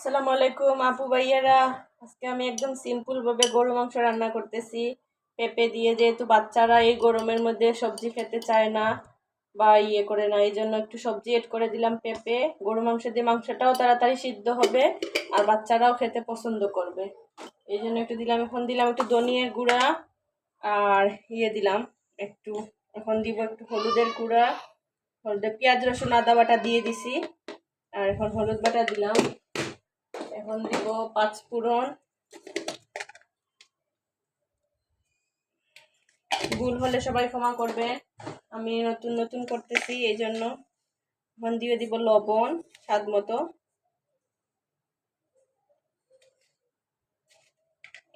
আসসালামু আলাইকুম আপু ভাইয়ারা। আজকে আমি একদম সিম্পল ভাবে গরু মাংস রান্না করতেছি। পেঁপে দিয়ে যেহেতু বাচ্চারা এই গরমের মধ্যে সবজি খেতে চায় না বা ইয়ে করে না, এই জন্য একটু সবজি এড করে দিলাম পেঁপে। গরু মাংস দিয়ে মাংসটাও তাড়াতাড়ি সিদ্ধ হবে আর বাচ্চারাও খেতে পছন্দ করবে। এই জন্য একটু দিলাম, এখন দিলাম একটু ধনিয়ার গুঁড়া আর ইয়ে দিলাম একটু। এখন দিব একটু হলুদের গুঁড়া, হলুদের পেঁয়াজ, রসুন, আদা বাটা দিয়ে দিছি। আর এখন হলুদ বাটা দিলাম। এখন দিব পাঁচ ফোড়ন। ভুল হলে সবাই ক্ষমা করবে আমি নতুন নতুন করতেছি এই জন্য এখন দিয়ে দিব লবণ, স্বাদ মতো।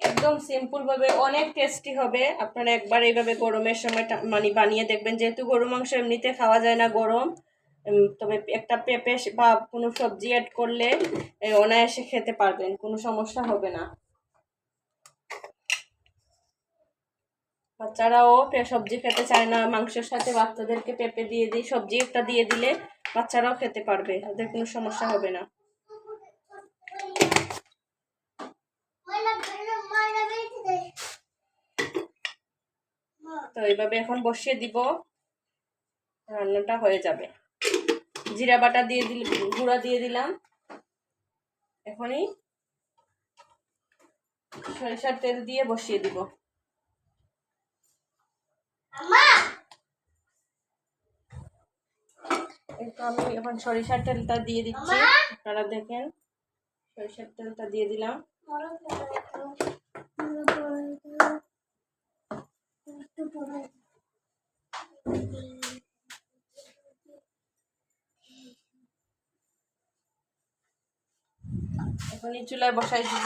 একদম সিম্পল ভাবে অনেক টেস্টি হবে। আপনারা একবার এইভাবে গরমের সময় মানে বানিয়ে দেখবেন। যেহেতু গরু মাংস এমনিতে খাওয়া যায় না গরম। তবে একটা পেঁপে বা কোনো সবজি অ্যাড করলে অনায়াসে খেতে পারবেন, কোনো সমস্যা হবে না। বাচ্চারাও সবজি খেতে চায় না, মাংসের সাথে বাচ্চাদেরকে পেঁপে দিয়ে দিই, সবজি একটা দিয়ে দিলে বাচ্চারাও খেতে পারবে, ওদের কোনো সমস্যা হবে না। তো এইভাবে এখন বসিয়ে দিব, রান্নাটা হয়ে যাবে। জিরা বাটা দিয়ে দিল গুঁড়া দিয়ে দিলাম। এখনই সরিষার তেল দিয়ে বসিয়ে দিব। আমি! এখন সরিষার তেলটা দিয়ে দিচ্ছি। আপনারা দেখেন সরিষার তেলটা দিয়ে দিলাম। এখন এই চুলায় বসাই দিব।